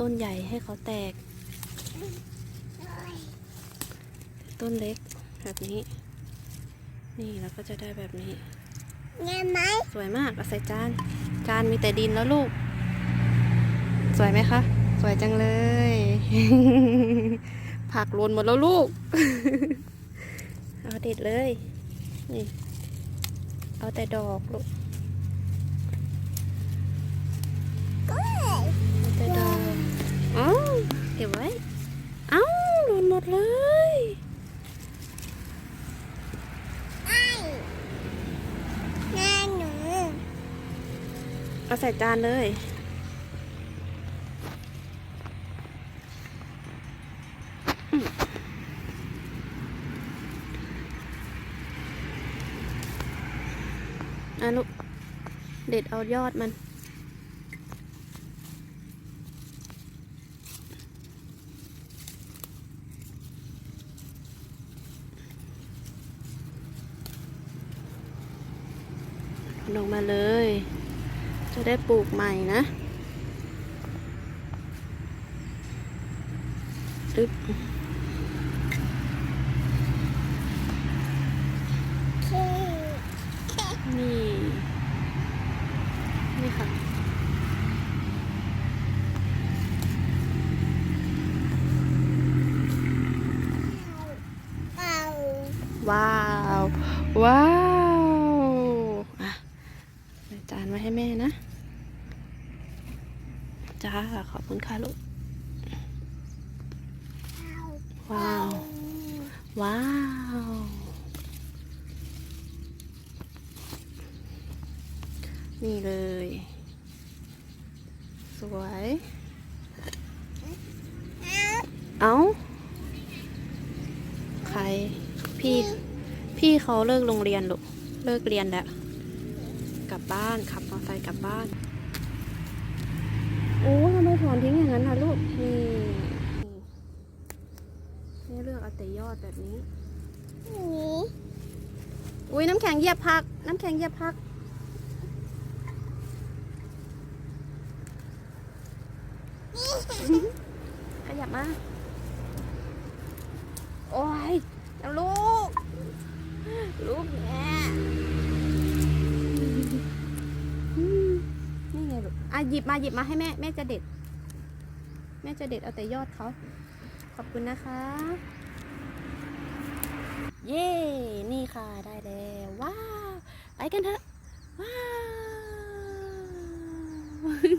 ต้นใหญ่ให้เขาแตก ต้นเล็กแบบนี้ นี่แล้วก็จะได้แบบนี้เงี้ยไหมสวยมากเอาใส่จาน จานมีแต่ดินแล้วลูก สวยไหมคะ สวยจังเลย ผักหล่นหมดแล้วลูก เอาเด็ดเลย นี่ เอาแต่ดอกลูกก็ ไว้ เอ้าหล่นหมดเลยแม่หนูเอาใส่จานเลยอะลูก เด็ดเอายอดมัน ลงมาเลย จะได้ปลูกใหม่นะอึ๊บคือนี่นี่ค่ะเป่าว้าว ว้าวอะใส่จาน ไว้ให้แม่นะ จ้า ขอบคุณค่ะลูก ว้าว ว้าวนี่เลย สวย เอ้าใคร พี่ พี่เขาเลิกโรงเรียนลูก เลิกเรียนแล้ว กลับบ้าน ขับมอเตอร์ไซค์กลับบ้าน โอ้ทำไมถอนทิ้งอย่างนั้นล่ะลูก นี่นี่เลือกเอาแต่ยอดแบบนี้หนีอุ้ยน้ำแข็งเหยียบผัก น้ำแข็งเหยียบผัก ขยับมา โอ้ยเอาลูก ลูกอะหยิบมาหยิบมาให้แม่แม่จะเด็ด แม่จะเด็ดเอาแต่ยอดเขาขอบคุณนะคะ เย้ นี่ค่ะได้แล้ว ว้าว ไปกันเถอะ ว้าว